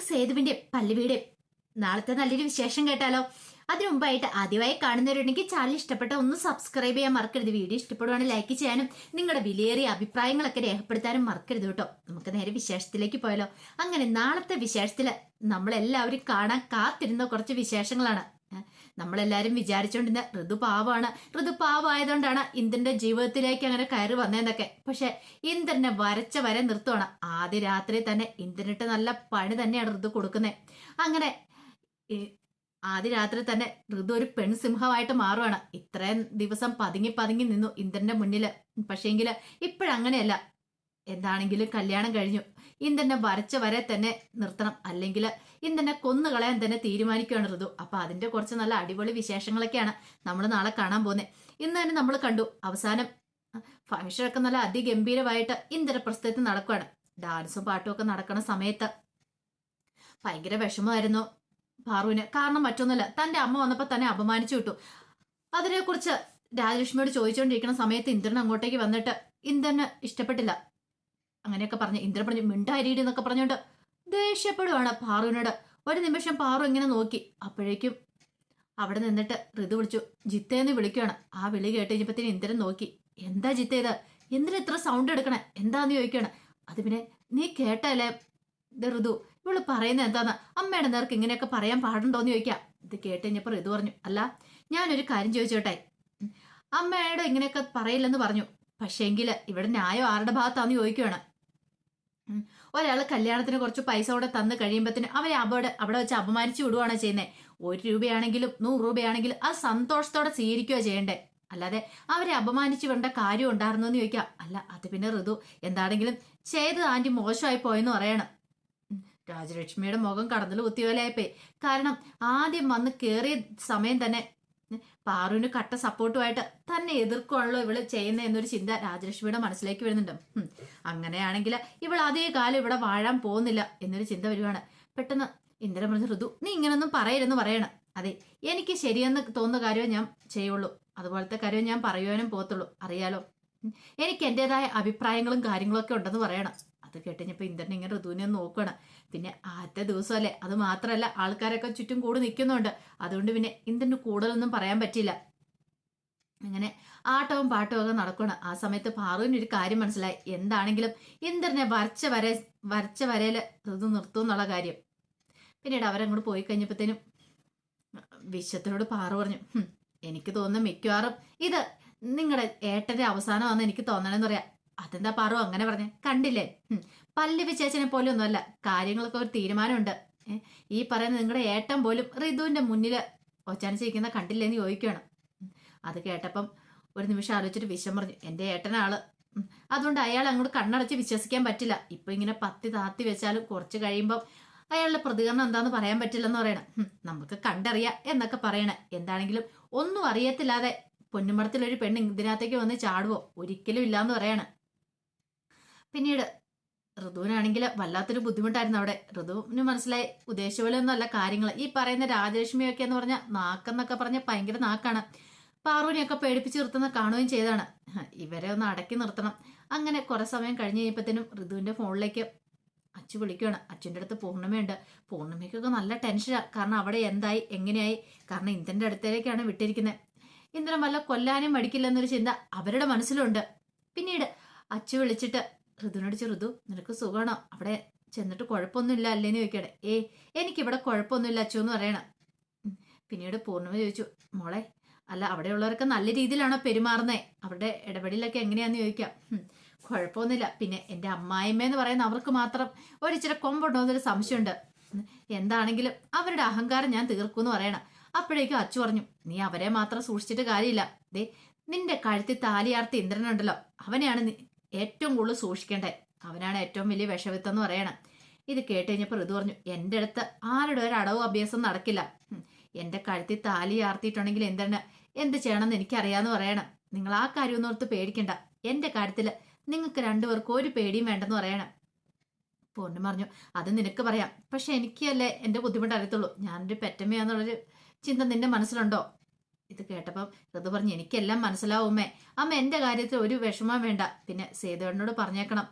നമുക്ക് സേതുവിന്റെ പല്ലുവീട് നാളത്തെ നല്ലൊരു വിശേഷം കേട്ടാലോ? അതിനു മുമ്പായിട്ട് ആദ്യമായി കാണുന്നവരുണ്ടെങ്കിൽ ചാനൽ ഇഷ്ടപ്പെട്ട ഒന്ന് സബ്സ്ക്രൈബ് ചെയ്യാൻ മറക്കരുത്. വീഡിയോ ഇഷ്ടപ്പെടുവാണെങ്കിൽ ലൈക്ക് ചെയ്യാനും നിങ്ങളുടെ വിലയേറിയ അഭിപ്രായങ്ങളൊക്കെ രേഖപ്പെടുത്താനും മറക്കരുത് കേട്ടോ. നമുക്ക് നേരെ വിശേഷത്തിലേക്ക് പോയാലോ? അങ്ങനെ നാളത്തെ വിശേഷത്തിൽ നമ്മളെല്ലാവരും കാണാൻ കാത്തിരുന്ന കുറച്ച് വിശേഷങ്ങളാണ്. നമ്മളെല്ലാരും വിചാരിച്ചുകൊണ്ടിരുന്ന ഋതു പാവമാണ് ഋതു പാവമായതുകൊണ്ടാണ് ഇന്ദ്രന്റെ ജീവിതത്തിലേക്ക് അങ്ങനെ കയറി വന്നതെന്നൊക്കെ. പക്ഷെ ഇന്ദ്രനെ വരച്ച വരെ നിർത്തുവാണ്. ആദ്യ രാത്രി തന്നെ ഇന്ദ്രനിട്ട് നല്ല പണി തന്നെയാണ് ഋതു കൊടുക്കുന്നത്. അങ്ങനെ ആദ്യ രാത്രി തന്നെ ഋതു ഒരു പെൺസിംഹമായിട്ട് മാറുവാണ്. ഇത്രയും ദിവസം പതുങ്ങി പതുങ്ങി നിന്നു ഇന്ദ്രന്റെ മുന്നിൽ. പക്ഷേങ്കിൽ ഇപ്പോഴങ്ങനെയല്ല. എന്താണെങ്കിലും കല്യാണം കഴിഞ്ഞു. ഇന്ദ്രനെ വരച്ച വരെ തന്നെ നിർത്തണം. അല്ലെങ്കിൽ ഇന്ദ്രനെ കൊന്നുകളയാൻ തന്നെ തീരുമാനിക്കുകയാണ് ഋതു. അപ്പൊ അതിന്റെ കുറച്ച് നല്ല അടിപൊളി വിശേഷങ്ങളൊക്കെയാണ് നമ്മൾ നാളെ കാണാൻ പോകുന്നത് ഇന്ന് തന്നെ നമ്മൾ കണ്ടു. അവസാനം ഫംഗ്ഷനൊക്കെ നല്ല അതിഗംഭീരമായിട്ട് ഇന്ദ്രപ്രസ്ഥത്തിൽ നടക്കുകയാണ് ഡാൻസും പാട്ടും ഒക്കെ നടക്കുന്ന സമയത്ത് ഭയങ്കര വിഷമമായിരുന്നു പാറുവിന് കാരണം മറ്റൊന്നുമല്ല തന്റെ അമ്മ വന്നപ്പോൾ തന്നെ അപമാനിച്ചു വിട്ടു. അതിനെക്കുറിച്ച് രാജലക്ഷ്മിയോട് ചോദിച്ചുകൊണ്ടിരിക്കുന്ന സമയത്ത് ഇന്ദ്രൻ അങ്ങോട്ടേക്ക് വന്നിട്ട് ഇന്ദ്രന് ഇഷ്ടപ്പെട്ടില്ല. അങ്ങനെയൊക്കെ പറഞ്ഞു ഇന്ദ്രൻ പറഞ്ഞു മിണ്ടായിരിക്കും എന്നൊക്കെ പറഞ്ഞുകൊണ്ട് ദേഷ്യപ്പെടുവാണ് പാറുവിനോട്. ഒരു നിമിഷം പാറു ഇങ്ങനെ നോക്കി. അപ്പോഴേക്കും അവിടെ നിന്നിട്ട് ഋതു വിളിച്ചു ജിത്തേന്ന് വിളിക്കുകയാണ് ആ വിളി കേട്ട് കഴിഞ്ഞപ്പോഴത്തേന് ഇന്ദ്രൻ നോക്കി എന്താ ജിത്ത ഇത്? എന്തിനാ ഇത്ര സൗണ്ട് എടുക്കണേ? എന്താന്ന് ചോദിക്കുകയാണ് അത് പിന്നെ നീ കേട്ടല്ലേ ഋതു? ഇവൾ പറയുന്നത് എന്താന്ന്? അമ്മയുടെ നേർക്ക് ഇങ്ങനെയൊക്കെ പറയാൻ പാടുണ്ടോന്ന് ചോദിക്കാം. ഇത് കേട്ട് കഴിഞ്ഞപ്പോൾ ഋതു പറഞ്ഞു അല്ല ഞാനൊരു കാര്യം ചോദിച്ചോട്ടെ. അമ്മയുടെ ഇങ്ങനെയൊക്കെ പറയില്ലെന്ന് പറഞ്ഞു. പക്ഷേങ്കിൽ ഇവിടെ ന്യായം ആരുടെ ഭാഗത്താന്ന് ചോദിക്കുകയാണ് ഉം, ഒരാൾ കല്യാണത്തിന് കുറച്ച് പൈസ കൂടെ തന്നു കഴിയുമ്പത്തിന് അവരെ അവിടെ അവിടെ വെച്ച് അപമാനിച്ചു വിടുവാണ് ചെയ്യുന്നത് ഒരു രൂപയാണെങ്കിലും നൂറ് രൂപയാണെങ്കിലും ആ സന്തോഷത്തോടെ സ്വീകരിക്കുകയോ ചെയ്യണ്ടേ. അല്ലാതെ അവരെ അപമാനിച്ചു വേണ്ട കാര്യം ഉണ്ടായിരുന്നു എന്ന് ചോദിക്കാം. അല്ല അത് പിന്നെ ഋതു എന്താണെങ്കിലും ചെയ്തത് ആന്റി മോശമായി പോയെന്ന് പറയണം. രാജലക്ഷ്മിയുടെ മുഖം കടന്നൽ കുത്തിയോലായിപ്പോയി. കാരണം ആദ്യം വന്ന് കയറിയ സമയം തന്നെ പാറുവിന് കട്ട സപ്പോർട്ടുമായിട്ട് തന്നെ എതിർക്കുവാണല്ലോ ഇവൾ ചെയ്യുന്ന എന്നൊരു ചിന്ത രാജലക്ഷ്മിയുടെ മനസ്സിലേക്ക് വരുന്നുണ്ട്. അങ്ങനെയാണെങ്കിൽ ഇവൾ അതേ കാലം ഇവിടെ വാഴാൻ പോകുന്നില്ല എന്നൊരു ചിന്ത വരുവാണ്. പെട്ടെന്ന് ഇന്ദ്രൻ പറഞ്ഞ ഋതു നീ ഇങ്ങനൊന്നും പറയരുതെന്ന് പറയണം. അതെ എനിക്ക് ശരിയെന്ന് തോന്നുന്ന കാര്യമേ ഞാൻ ചെയ്യുള്ളൂ. അതുപോലത്തെ കാര്യം ഞാൻ പറയുവാനും പോകത്തുള്ളൂ. അറിയാലോ? എനിക്ക് എന്റെതായ അഭിപ്രായങ്ങളും കാര്യങ്ങളൊക്കെ ഉണ്ടെന്ന് പറയണം. അത് കേട്ടുകഴിഞ്ഞപ്പോൾ ഇന്ദ്രൻ ഇങ്ങനെ ഋതുവിനെ നോക്കണം പിന്നെ ആദ്യത്തെ ദിവസമല്ലേ? അത് മാത്രമല്ല ആൾക്കാരൊക്കെ ചുറ്റും കൂടി നിൽക്കുന്നുണ്ട്. അതുകൊണ്ട് പിന്നെ ഇന്ദ്രന് കൂടുതലൊന്നും പറയാൻ പറ്റില്ല അങ്ങനെ ആട്ടവും പാട്ടവും ഒക്കെ നടക്കണം ആ സമയത്ത് പാറുവിന് ഒരു കാര്യം മനസ്സിലായി. എന്താണെങ്കിലും ഇന്ദ്രനെ വരച്ച വര വരച്ച വരയിൽ ഋതു നിർത്തും എന്നുള്ള കാര്യം. പിന്നീട് അവരങ്ങോട്ട് പോയി കഴിഞ്ഞപ്പോഴത്തേനും വിശ്വത്തിനോട് പാറു പറഞ്ഞു എനിക്ക് തോന്നുന്നു മിക്കവാറും ഇത് നിങ്ങളുടെ ഏട്ടന്റെ അവസാനമാണെന്ന് എനിക്ക് തോന്നണമെന്ന് പറയാം. അതെന്താ പറ? അങ്ങനെ പറഞ്ഞ. കണ്ടില്ലേ? പല്ലു പല്ലവി ചേച്ചനെ പോലെ ഒന്നുമല്ല കാര്യങ്ങളൊക്കെ ഒരു തീരുമാനമുണ്ട്. ഈ പറയുന്ന നിങ്ങളുടെ ഏട്ടൻ പോലും റിതുവിന്റെ മുന്നിൽ ഒച്ചാനിച്ചിരിക്കുന്ന കണ്ടില്ലേന്ന് ചോദിക്കുകയാണ് അത് കേട്ടപ്പം ഒരു നിമിഷം ആലോചിച്ചിട്ട് വിഷം പറഞ്ഞു. എന്റെ ഏട്ടനാൾ. അതുകൊണ്ട് അയാൾ അങ്ങോട്ട് കണ്ണടച്ച് വിശ്വസിക്കാൻ പറ്റില്ല. ഇപ്പൊ ഇങ്ങനെ പത്തി താത്തി വെച്ചാലും കുറച്ച് കഴിയുമ്പോൾ അയാളുടെ പ്രതികരണം എന്താന്ന് പറയാൻ പറ്റില്ലെന്ന് പറയണം. നമുക്ക് കണ്ടറിയാം എന്നൊക്കെ പറയണേ. എന്താണെങ്കിലും ഒന്നും അറിയത്തില്ലാതെ പൊന്നുമടത്തിലൊരു പെണ്ണ് ഇതിനകത്തേക്ക് വന്ന് ചാടുവോ? ഒരിക്കലും ഇല്ലാന്ന് പറയാണ്. പിന്നീട് ഋതുവിനാണെങ്കിൽ വല്ലാത്തൊരു ബുദ്ധിമുട്ടായിരുന്നു അവിടെ. ഋതുവിന് മനസ്സിലായി ഉദ്ദേശിച്ച പോലെ അല്ല കാര്യങ്ങൾ ഈ പറയുന്ന രാജലക്ഷ്മിയൊക്കെ എന്ന് പറഞ്ഞ നാക്കെന്നൊക്കെ പറഞ്ഞ ഭയങ്കര നാക്കാണ്. പാറുവിനെയൊക്കെ പേടിപ്പിച്ച് നിർത്തുന്ന കാണുകയും ചെയ്താണ് ഇവരെ ഒന്ന് അടക്കി നിർത്തണം. അങ്ങനെ കുറെ സമയം കഴിഞ്ഞ് കഴിഞ്ഞപ്പോഴത്തേനും ഋതുവിന്റെ ഫോണിലേക്ക് അച്ചു വിളിക്കുകയാണ്. അച്ഛന്റെ അടുത്ത് പൂർണിമയുണ്ട്. പൂർണിമയ്ക്കൊക്കെ നല്ല ടെൻഷനാണ് കാരണം അവിടെ എന്തായി എങ്ങനെയായി? കാരണം ഇന്ദ്രന്റെ അടുത്തേക്കാണ് വിട്ടിരിക്കുന്നത് ഇന്ദ്രൻ വല്ല കൊല്ലാനും മടിക്കില്ലെന്നൊരു ചിന്ത അവരുടെ മനസ്സിലുണ്ട്. പിന്നീട് അച്ചു വിളിച്ചിട്ട് ഋതുവിനോട് ചെറുതു നിനക്ക് സുഖമാണോ അവിടെ ചെന്നിട്ട് കുഴപ്പമൊന്നുമില്ല അല്ലേന്ന് ചോദിക്കട്ടെ. ഏ എനിക്കിവിടെ കുഴപ്പമൊന്നുമില്ല അച്ചു എന്ന് പറയണം. പിന്നീട് പൂർണിമ ചോദിച്ചു മോളെ അല്ല അവിടെയുള്ളവരൊക്കെ നല്ല രീതിയിലാണോ പെരുമാറുന്നേ? അവരുടെ ഇടപെടലൊക്കെ എങ്ങനെയാന്ന് ചോദിക്കാം. കുഴപ്പമൊന്നുമില്ല. പിന്നെ എന്റെ അമ്മായിമ്മ എന്ന് പറയുന്ന അവർക്ക് മാത്രം ഒരിച്ചിരി കൊമ്പുണ്ടോന്നൊരു സംശയമുണ്ട്. എന്താണെങ്കിലും അവരുടെ അഹങ്കാരം ഞാൻ തീർക്കുമെന്ന് പറയണം. അപ്പോഴേക്കും അച്ചു പറഞ്ഞു നീ അവരെ മാത്രം സൂക്ഷിച്ചിട്ട് കാര്യമില്ല. ദേ നിന്റെ കഴുത്തിൽ താലിയാർത്തി ഇന്ദ്രനുണ്ടല്ലോ. അവനെയാണ് ഏറ്റവും കൂടുതൽ സൂക്ഷിക്കേണ്ടത്. അവനാണ് ഏറ്റവും വലിയ വിഷവിത്തെന്ന് പറയണം. ഇത് കേട്ട് കഴിഞ്ഞപ്പോൾ ഋതു പറഞ്ഞു എന്റെ അടുത്ത് ആരുടെ ഒരു അടവ് അഭ്യാസം നടക്കില്ല. എന്റെ കഴുത്തിൽ താലി ആർത്തിയിട്ടുണ്ടെങ്കിൽ എന്താണ്? എന്ത് ചെയ്യണമെന്ന് എനിക്കറിയാന്ന് പറയണം. നിങ്ങൾ ആ കാര്യം ഓർത്ത് പേടിക്കണ്ട. എന്റെ കാര്യത്തിൽ നിങ്ങൾക്ക് രണ്ടുപേർക്കും ഒരു പേടിയും വേണ്ടെന്ന് പറയണം. പൊന്നു പറഞ്ഞു അത് നിനക്ക് പറയാം. പക്ഷെ എനിക്കല്ലേ എന്റെ ബുദ്ധിമുട്ട് അറിയത്തുള്ളൂ. ഞാനൊരു പെറ്റമ്മയാന്നുള്ളൊരു ചിന്ത നിന്റെ മനസ്സിലുണ്ടോ? ഇത് കേട്ടപ്പം ഋതു പറഞ്ഞു എനിക്കെല്ലാം മനസ്സിലാവുമേ. അമ്മ എന്റെ കാര്യത്തിൽ ഒരു വിഷമം വേണ്ട. പിന്നെ സേതുവേട്ടനോട് പറഞ്ഞേക്കണം.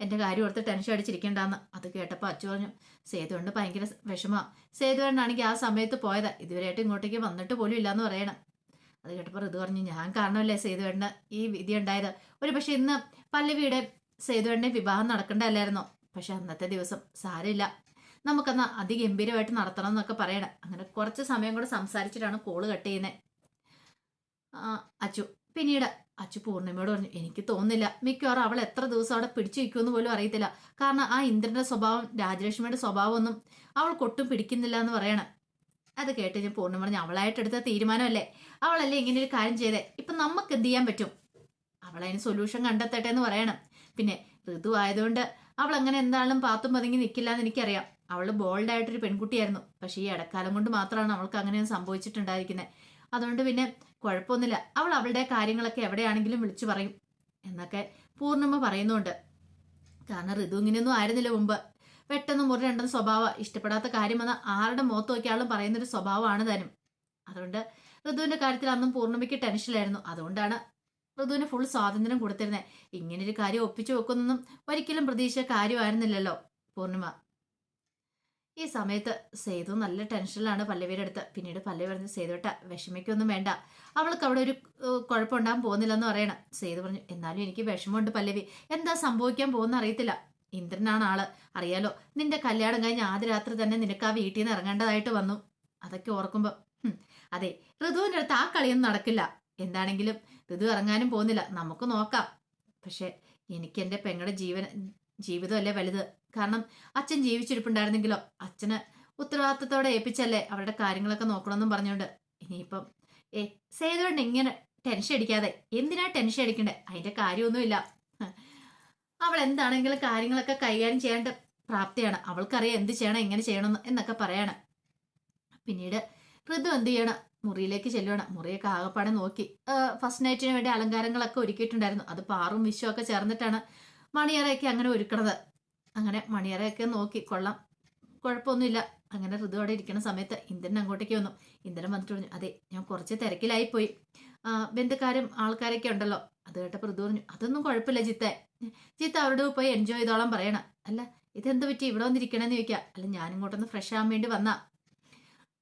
എന്റെ കാര്യം ഓർത്ത് ടെൻഷൻ അടിച്ചിരിക്കണ്ടെന്ന്. അത് കേട്ടപ്പോൾ അച്ചു പറഞ്ഞു സേതുവണ്ണ് ഭയങ്കര വിഷമ. സേതുവണ്ണാണെങ്കിൽ ആ സമയത്ത് പോയതാ. ഇതുവരെയായിട്ട് ഇങ്ങോട്ടേക്ക് വന്നിട്ട് പോലും ഇല്ലാന്ന് പറയണം. അത് കേട്ടപ്പോൾ ഋതു പറഞ്ഞു ഞാൻ കാരണമല്ലേ സേതുവേണ്ട ഈ വിധി ഉണ്ടായത്? ഒരു പക്ഷെ ഇന്ന് പല്ലവിയുടെ സേതുവണ്ണെ വിവാഹം നടക്കണ്ടല്ലായിരുന്നോ? പക്ഷെ അന്നത്തെ ദിവസം സാരമില്ല. നമുക്കന്ന് അതിഗംഭീരമായിട്ട് നടത്തണം എന്നൊക്കെ പറയണം. അങ്ങനെ കുറച്ച് സമയം കൂടെ സംസാരിച്ചിട്ടാണ് കോൾ കട്ട് ചെയ്യുന്നത് അച്ചു. പിന്നീട് അച്ചു പൂർണിമയോട് പറഞ്ഞു എനിക്ക് തോന്നുന്നില്ല. മിക്കവാറും അവൾ എത്ര ദിവസം അവിടെ പിടിച്ചു വയ്ക്കുമെന്ന് പോലും അറിയത്തില്ല. കാരണം ആ ഇന്ദ്രന്റെ സ്വഭാവം രാജലക്ഷ്മിയുടെ സ്വഭാവമൊന്നും അവൾ കൊട്ടും പിടിക്കുന്നില്ല എന്ന് പറയണം. അത് കേട്ട് ഞാൻ പൂർണിമ പറഞ്ഞു അവളായിട്ട് എടുത്ത തീരുമാനമല്ലേ? അവളല്ലേ ഇങ്ങനെ ഒരു കാര്യം ചെയ്തേ? ഇപ്പൊ നമുക്ക് എന്ത് ചെയ്യാൻ പറ്റും? അവളതിന് സൊല്യൂഷൻ കണ്ടെത്തട്ടെ എന്ന് പറയണം. പിന്നെ ഋതു ആയതുകൊണ്ട് അവൾ അങ്ങനെ എന്താണെങ്കിലും പാത്തും പതുങ്ങി നിൽക്കില്ല എന്ന് എനിക്കറിയാം. അവൾ ബോൾഡായിട്ടൊരു പെൺകുട്ടിയായിരുന്നു. പക്ഷേ ഈ ഇടക്കാലം കൊണ്ട് മാത്രമാണ് അവൾക്ക് അങ്ങനെ സംഭവിച്ചിട്ടുണ്ടായിരിക്കുന്നത് അതുകൊണ്ട് പിന്നെ കുഴപ്പമൊന്നുമില്ല. അവൾ അവളുടെ കാര്യങ്ങളൊക്കെ എവിടെയാണെങ്കിലും വിളിച്ചു പറയും എന്നൊക്കെ പൂർണിമ പറയുന്നുണ്ട്. കാരണം ഋതു ഇങ്ങനെയൊന്നും ആയിരുന്നില്ല മുമ്പ്. പെട്ടെന്ന് മുറി രണ്ടെന്ന് സ്വഭാവം ഇഷ്ടപ്പെടാത്ത കാര്യം വന്ന ആരുടെ മുഖത്ത് നോക്കിയാലും പറയുന്നൊരു സ്വഭാവമാണ് താനും അതുകൊണ്ട് ഋതുവിന്റെ കാര്യത്തിൽ അന്നും പൂർണിമയ്ക്ക് ടെൻഷനിലായിരുന്നു. അതുകൊണ്ടാണ് ഋതുവിന് ഫുൾ സ്വാതന്ത്ര്യം കൊടുത്തിരുന്നത് ഇങ്ങനൊരു കാര്യം ഒപ്പിച്ചു വെക്കുന്നൊന്നും ഒരിക്കലും പ്രതീക്ഷിച്ച കാര്യമായിരുന്നില്ലല്ലോ പൂർണിമ. ഈ സമയത്ത് സേതു നല്ല ടെൻഷനിലാണ് പല്ലവിയുടെ അടുത്ത്. പിന്നീട് പല്ലവി പറഞ്ഞു സേതുട്ട വിഷമിക്കൊന്നും വേണ്ട. അവൾക്ക് അവിടെ ഒരു കുഴപ്പമുണ്ടാകാൻ പോകുന്നില്ലെന്ന് പറയണം. സേതു പറഞ്ഞു എന്നാലും എനിക്ക് വിഷമമുണ്ട് പല്ലവി. എന്താ സംഭവിക്കാൻ പോകുന്ന അറിയത്തില്ല. ഇന്ദ്രനാണ് ആൾ. അറിയാലോ നിന്റെ കല്യാണം കഴിഞ്ഞ് ആദ്യ രാത്രി തന്നെ നിനക്ക് ആ വീട്ടിൽ നിന്ന് ഇറങ്ങേണ്ടതായിട്ട് വന്നു. അതൊക്കെ ഓർക്കുമ്പോൾ അതെ ഋതുവിന്റെ അടുത്ത് ആ കളിയൊന്നും നടക്കില്ല. എന്താണെങ്കിലും ഋതു ഇറങ്ങാനും പോകുന്നില്ല. നമുക്ക് നോക്കാം. പക്ഷെ എനിക്ക് എന്റെ പെങ്ങളുടെ ജീവൻ ജീവിതമല്ലേ വലുത്. കാരണം അച്ഛൻ ജീവിച്ചിരിപ്പുണ്ടായിരുന്നെങ്കിലോ? അച്ഛന് ഉത്തരവാദിത്തത്തോടെ ഏൽപ്പിച്ചല്ലേ അവരുടെ കാര്യങ്ങളൊക്കെ നോക്കണമെന്നും പറഞ്ഞുകൊണ്ട്. ഇനിയിപ്പം ഏ സേതുകൊണ്ട് ഇങ്ങനെ ടെൻഷൻ അടിക്കാതെ എന്തിനാ ടെൻഷൻ അടിക്കണ്ടേ? അതിന്റെ കാര്യമൊന്നുമില്ല. അവൾ എന്താണെങ്കിലും കാര്യങ്ങളൊക്കെ കൈകാര്യം ചെയ്യേണ്ട പ്രാപ്തിയാണ്. അവൾക്കറിയാം എന്ത് ചെയ്യണം എങ്ങനെ ചെയ്യണം എന്നൊക്കെ പറയാണ്. പിന്നീട് ഋതു എന്ത് ചെയ്യണം? മുറിയിലേക്ക് ചെല്ലുവാണ്. മുറിയൊക്കെ ആകപ്പാടെ നോക്കി. ഫസ്റ്റ് നൈറ്റിന് വേണ്ടി അലങ്കാരങ്ങളൊക്കെ ഒരുക്കിയിട്ടുണ്ടായിരുന്നു. അത് പാറും വിഷുവും ഒക്കെ ചേർന്നിട്ടാണ് മണിയറയൊക്കെ അങ്ങനെ ഒരുക്കണത്. അങ്ങനെ മണിയറയൊക്കെ നോക്കി കൊള്ളാം കുഴപ്പമൊന്നുമില്ല. അങ്ങനെ ഋതു അവിടെ ഇരിക്കുന്ന സമയത്ത് ഇന്ദ്രൻ അങ്ങോട്ടേക്ക് വന്നു. ഇന്ദ്രൻ വന്നിട്ട് പറഞ്ഞു അതെ ഞാൻ കുറച്ച് തിരക്കിലായിപ്പോയി. ബന്ധുക്കാരും ആൾക്കാരൊക്കെ ഉണ്ടല്ലോ. അത് കേട്ടപ്പോൾ ഋതു പറഞ്ഞു അതൊന്നും കുഴപ്പമില്ല ജിത്തെ. ജിത്ത് അവരോട് പോയി എൻജോയ് ചെയ്തോളം പറയണം. അല്ല ഇതെന്ത് പറ്റി? ഇവിടെ വന്നിരിക്കണമെന്ന് ചോദിക്കാം. അല്ല ഞാൻ ഇങ്ങോട്ടൊന്ന് ഫ്രഷ് ആവാൻ വേണ്ടി വന്നാ.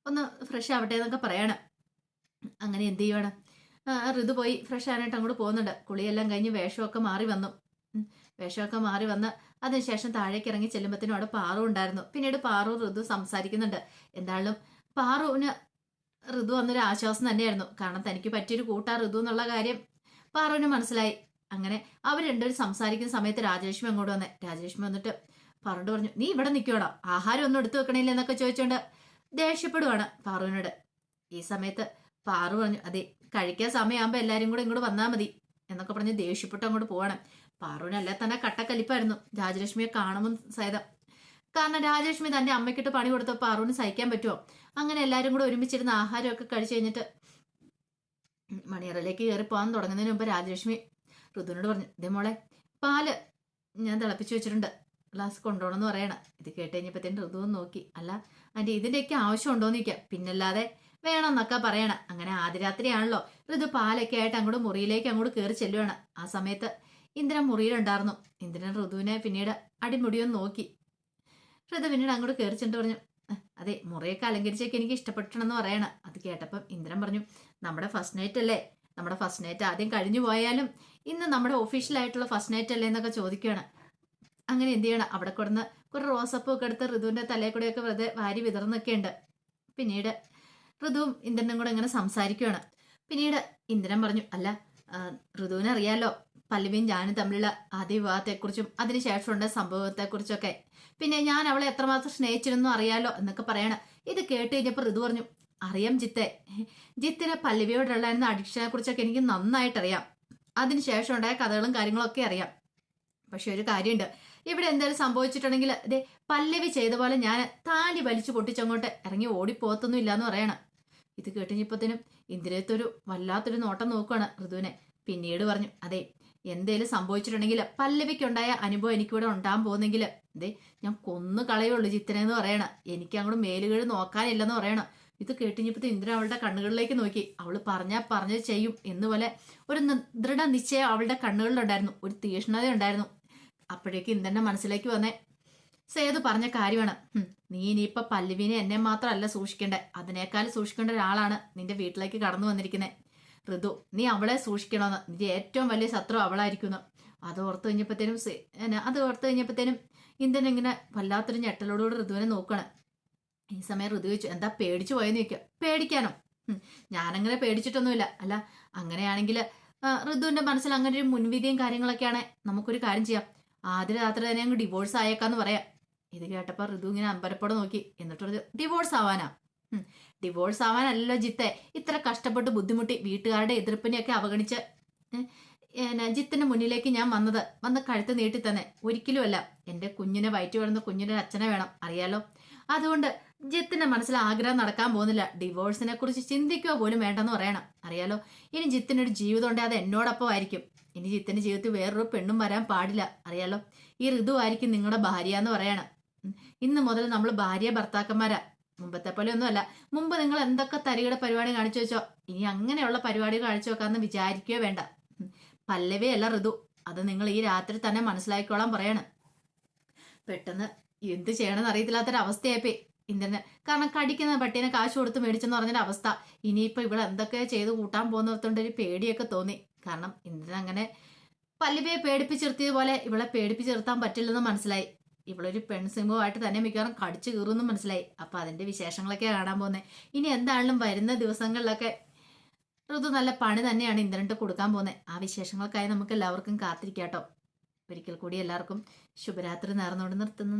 ഒന്ന് ഫ്രഷ് ആവട്ടെ എന്നൊക്കെ പറയണം. അങ്ങനെ എന്ത് ചെയ്യുവാണ്? ആ, ഋതു പോയി ഫ്രഷ് ആവാനായിട്ട് അങ്ങോട്ട് പോകുന്നുണ്ട്. കുളിയെല്ലാം കഴിഞ്ഞ് വേഷമൊക്കെ മാറി വന്നു. വേഷമൊക്കെ മാറി വന്ന് അതിനുശേഷം താഴേക്ക് ഇറങ്ങി ചെല്ലുമ്പത്തിനും അവിടെ പാറു ഉണ്ടായിരുന്നു. പിന്നീട് പാറു ഋതു സംസാരിക്കുന്നുണ്ട്. എന്തായാലും പാറുവിന് ഋതു വന്നൊരു ആശ്വാസം തന്നെയായിരുന്നു. കാരണം തനിക്ക് പറ്റിയൊരു കൂട്ടാ ഋതു എന്നുള്ള കാര്യം പാറുവിന് മനസ്സിലായി. അങ്ങനെ അവർ രണ്ടുപേരും സംസാരിക്കുന്ന സമയത്ത് രാജലക്ഷ്മി അങ്ങോട്ട് വന്നേ രാജലക്ഷ്മി വന്നിട്ട് പാറുണ്ട് പറഞ്ഞു നീ ഇവിടെ നിൽക്കുവാടോ ആഹാരം ഒന്നും എടുത്തു വെക്കണില്ല എന്നൊക്കെ ചോദിച്ചുകൊണ്ട് ദേഷ്യപ്പെടുവാണ് പാറുവിനോട്. ഈ സമയത്ത് പാറു പറഞ്ഞു അതെ കഴിക്കാൻ സമയമാകുമ്പോൾ എല്ലാവരും കൂടെ ഇങ്ങോട്ട് വന്നാൽ മതി എന്നൊക്കെ പറഞ്ഞ് ദേഷ്യപ്പെട്ട് അങ്ങോട്ട് പോവാണ്. പാറുവിനല്ല തന്നെ കട്ടക്കലിപ്പായിരുന്നു. രാജലക്ഷ്മിയെ കാണുമ്പോൾ സഹിതം. കാരണം രാജലക്ഷ്മി തന്റെ അമ്മയ്ക്കിട്ട് പണി കൊടുത്തപ്പോൾ പാറുവിന് സഹിക്കാൻ പറ്റുമോ അങ്ങനെ എല്ലാവരും കൂടെ ഒരുമിച്ചിരുന്ന് ആഹാരമൊക്കെ കഴിച്ചു കഴിഞ്ഞിട്ട് മണിയറയിലേക്ക് കയറി പോകാൻ തുടങ്ങുന്നതിന് മുമ്പ് രാജലക്ഷ്മി ഋതുവിനോട് പറഞ്ഞു ഇതേ മോളെ പാൽ ഞാൻ തിളപ്പിച്ചു വെച്ചിട്ടുണ്ട്. ഗ്ലാസ് കൊണ്ടുപോകണമെന്ന് പറയണം. ഇത് കേട്ട് കഴിഞ്ഞപ്പോഴത്തേന് ഋതു നോക്കി. അല്ല അതിന്റെ ഇതിന്റെയൊക്കെ ആവശ്യം ഉണ്ടോന്ന് ചോദിക്കാം. പിന്നല്ലാതെ വേണം എന്നൊക്കെ പറയണം. അങ്ങനെ ആദ്യ രാത്രിയാണല്ലോ ഋതു പാലൊക്കെ ആയിട്ട് അങ്ങോട്ട് മുറിയിലേക്ക് അങ്ങോട്ട് കയറി ചെല്ലുവാണ്. ആ സമയത്ത് ഇന്ദ്രൻ മുറിയിലുണ്ടായിരുന്നു ഇന്ദ്രൻ ഋതുവിനെ പിന്നീട് അടിമുടിയൊന്ന് നോക്കി. ഋതു പിന്നീട് അങ്ങോട്ട് കയറി ചെന്നിട്ട് പറഞ്ഞു അതെ മുറിയൊക്കെ അലങ്കരിച്ചൊക്കെ എനിക്ക് ഇഷ്ടപ്പെട്ടണമെന്ന് പറയണം. അത് കേട്ടപ്പം ഇന്ദ്രൻ പറഞ്ഞു നമ്മുടെ ഫസ്റ്റ് നൈറ്റ് അല്ലേ? നമ്മുടെ ഫസ്റ്റ് നൈറ്റ് ആദ്യം കഴിഞ്ഞു പോയാലും ഇന്ന് നമ്മുടെ ഒഫീഷ്യൽ ആയിട്ടുള്ള ഫസ്റ്റ് നൈറ്റ് അല്ലേ എന്നൊക്കെ ചോദിക്കുകയാണ്. അങ്ങനെ എന്ത് ചെയ്യണം? അവിടെ കൊടുന്ന് കുറെ റോസപ്പൂ ഒക്കെ എടുത്ത് ഋതുവിന്റെ തലയിൽ കൂടെയൊക്കെ വെറുതെ വാരി വിതർന്നൊക്കെ ഉണ്ട് പിന്നീട് ഋതുവും ഇന്ദ്രനും കൂടെ ഇങ്ങനെ സംസാരിക്കുകയാണ്. പിന്നീട് ഇന്ദ്രൻ പറഞ്ഞു അല്ല ഋതുവിനറിയാലോ പല്ലവിയും ഞാനും തമ്മിലുള്ള ആദ്യ വിവാഹത്തെക്കുറിച്ചും അതിനുശേഷമുണ്ട സംഭവത്തെക്കുറിച്ചൊക്കെ. പിന്നെ ഞാൻ അവളെ എത്രമാത്രം സ്നേഹിച്ചിരുന്നു അറിയാലോ എന്നൊക്കെ പറയണം. ഇത് കേട്ട് കഴിഞ്ഞപ്പോൾ ഋതു പറഞ്ഞു അറിയാം ജിത്തെ. ജിത്തിന് പല്ലവിയോടുള്ള എന്ന അഡിക്ഷനെ കുറിച്ചൊക്കെ എനിക്ക് നന്നായിട്ടറിയാം. അതിനുശേഷം ഉണ്ടായ കഥകളും കാര്യങ്ങളും ഒക്കെ അറിയാം. പക്ഷെ ഒരു കാര്യമുണ്ട്. ഇവിടെ എന്തായാലും സംഭവിച്ചിട്ടുണ്ടെങ്കിൽ ഇതേ പല്ലവി ചെയ്ത പോലെ ഞാൻ താലി വലിച്ചു പൊട്ടിച്ചങ്ങോട്ട് ഇറങ്ങി ഓടിപ്പോത്തൊന്നും ഇല്ലാന്ന് പറയണം. ഇത് കേട്ടിഞ്ഞപ്പോത്തിനും ഇന്ദിരത്തൊരു വല്ലാത്തൊരു നോട്ടം നോക്കുകയാണ് ഋതുവിനെ. പിന്നീട് പറഞ്ഞു അതെ എന്തേലും സംഭവിച്ചിട്ടുണ്ടെങ്കിൽ പല്ലവിക്കുണ്ടായ അനുഭവം എനിക്കിവിടെ ഉണ്ടാകാൻ പോകുന്നെങ്കിൽ ദേ ഞാൻ കൊന്നു കളയുള്ളൂ ചിത്തനെ എന്ന് പറയണം. എനിക്ക് അങ്ങോട്ട് മേലുകീഴ് നോക്കാനില്ലെന്ന് പറയണം. ഇത് കേട്ടിഞ്ഞപ്പോ ഇന്ദ്ര അവളുടെ കണ്ണുകളിലേക്ക് നോക്കി. അവൾ പറഞ്ഞാൽ പറഞ്ഞത് ചെയ്യും എന്നുപോലെ ഒരു ദൃഢ നിശ്ചയം അവളുടെ കണ്ണുകളിലുണ്ടായിരുന്നു. ഒരു തീഷ്ണത ഉണ്ടായിരുന്നു. അപ്പോഴേക്ക് ഇന്ദ്രന്റെ മനസ്സിലേക്ക് വന്നേ സേതു പറഞ്ഞ കാര്യമാണ്. നീ ഇനിയിപ്പൊ പല്ലുവിനെ എന്നെ മാത്രമല്ല സൂക്ഷിക്കേണ്ടത് അതിനേക്കാൾ സൂക്ഷിക്കേണ്ട ഒരാളാണ് നിന്റെ വീട്ടിലേക്ക് കടന്നു വന്നിരിക്കുന്നത് ഋതു നീ അവളെ സൂക്ഷിക്കണമെന്ന് നിന്റെ ഏറ്റവും വലിയ ശത്രു അവളായിരിക്കുന്നു. അത് ഓർത്ത് കഴിഞ്ഞപ്പോഴത്തേനും അത് ഓർത്ത് കഴിഞ്ഞപ്പോഴത്തേനും ഇന്ത്യൻ ഇങ്ങനെ വല്ലാത്തൊരു ഞെട്ടലോടുകൂടി ഋതുവിനെ നോക്കണം. ഈ സമയം ഋതു ചോദിച്ചു എന്താ പേടിച്ചു പോയെന്ന് ചോദിക്കുക? പേടിക്കാനോ. ഞാനങ്ങനെ പേടിച്ചിട്ടൊന്നുമില്ല. അല്ല അങ്ങനെയാണെങ്കിൽ ഋതുവിന്റെ മനസ്സിൽ അങ്ങനെ ഒരു മുൻവിധിയും കാര്യങ്ങളൊക്കെയാണ്. നമുക്കൊരു കാര്യം ചെയ്യാം. ആദ്യ രാത്രി തന്നെ അങ്ങ് ഡിവോഴ്സ് ആയേക്കാന്ന് പറയാം. ഇത് കേട്ടപ്പോൾ ഋതു ഇങ്ങനെ അമ്പരപ്പോടെ നോക്കി. എന്നിട്ട് ഡിവോഴ്സ് ആവാനാ? ഡിവോഴ്സ് ആവാനല്ലോ ജിത്തെ. ഇത്ര കഷ്ടപ്പെട്ട് ബുദ്ധിമുട്ടി വീട്ടുകാരുടെ എതിർപ്പിനെയൊക്കെ അവഗണിച്ച് ജിത്തിന്റെ മുന്നിലേക്ക് ഞാൻ വന്നത്. വന്ന് കഴുത്ത് നീട്ടി തന്നെ. ഒരിക്കലുമല്ല എന്റെ കുഞ്ഞിനെ വയറ്റി വളർന്ന കുഞ്ഞിന്റെ അച്ഛനെ വേണം. അറിയാലോ? അതുകൊണ്ട് ജിത്തിന്റെ മനസ്സിൽ ആഗ്രഹം നടക്കാൻ പോകുന്നില്ല. ഡിവോഴ്സിനെ കുറിച്ച് ചിന്തിക്കുക പോലും വേണ്ടെന്ന് പറയണം. അറിയാലോ? ഇനി ജിത്തിനൊരു ജീവിതം ഉണ്ടേ അത് എന്നോടൊപ്പം ആയിരിക്കും. ഇനി ജിത്തിന്റെ ജീവിതത്തിൽ വേറൊരു പെണ്ണും വരാൻ പാടില്ല. അറിയാലോ? ഈ ഋതു ആയിരിക്കും നിങ്ങളുടെ ഭാര്യ എന്ന് പറയണം. ഇന്ന് മുതൽ നമ്മൾ ഭാര്യ ഭർത്താക്കന്മാരാ. മുമ്പത്തെ പോലെ ഒന്നുമല്ല. മുമ്പ് നിങ്ങൾ എന്തൊക്കെ തരികയുടെ പരിപാടി കാണിച്ചു വെച്ചോ ഇനി അങ്ങനെയുള്ള പരിപാടി കാണിച്ചു വെക്കാന്ന് വിചാരിക്കുകയോ വേണ്ട. പല്ലവേ പല്ലവിയല്ല ഋതു. അത് നിങ്ങൾ ഈ രാത്രി തന്നെ മനസ്സിലാക്കിക്കോളാൻ പറയാണ്. പെട്ടെന്ന് എന്ത് ചെയ്യണമെന്ന് അറിയത്തില്ലാത്തൊരു അവസ്ഥയായിപ്പോയി ഇന്ദ്രന് കാരണം കടിക്കുന്ന പട്ടീനെ കാശ് കൊടുത്ത് മേടിച്ചെന്ന് പറഞ്ഞൊരു അവസ്ഥ. ഇനിയിപ്പോ ഇവിടെ എന്തൊക്കെ ചെയ്ത് കൂട്ടാൻ പോകുന്നിടത്തോണ്ട് ഒരു പേടിയൊക്കെ തോന്നി. കാരണം ഇന്ദ്രൻ അങ്ങനെ പല്ലുവയെ പേടിപ്പിച്ചിർത്തിയതുപോലെ ഇവളെ പേടിപ്പിച്ചിർത്താൻ പറ്റില്ലെന്ന് മനസ്സിലായി. ഇവളൊരു പെൺസിംഹമായിട്ട് തന്നെ മിക്കവാറും കടിച്ചു കീറുമെന്നും മനസ്സിലായി. അപ്പൊ അതിന്റെ വിശേഷങ്ങളൊക്കെ കാണാൻ പോകുന്നത് ഇനി എന്താണെങ്കിലും വരുന്ന ദിവസങ്ങളിലൊക്കെ ഋതു നല്ല പണി തന്നെയാണ് ഇന്ദ്രനിട്ട് കൊടുക്കാൻ പോകുന്നത് ആ വിശേഷങ്ങൾക്കായി നമുക്ക് എല്ലാവർക്കും കാത്തിരിക്കാട്ടോ. ഒരിക്കൽ കൂടി എല്ലാവർക്കും ശുഭരാത്രി നേർന്നുകൊണ്ട് നിർത്തുന്നു.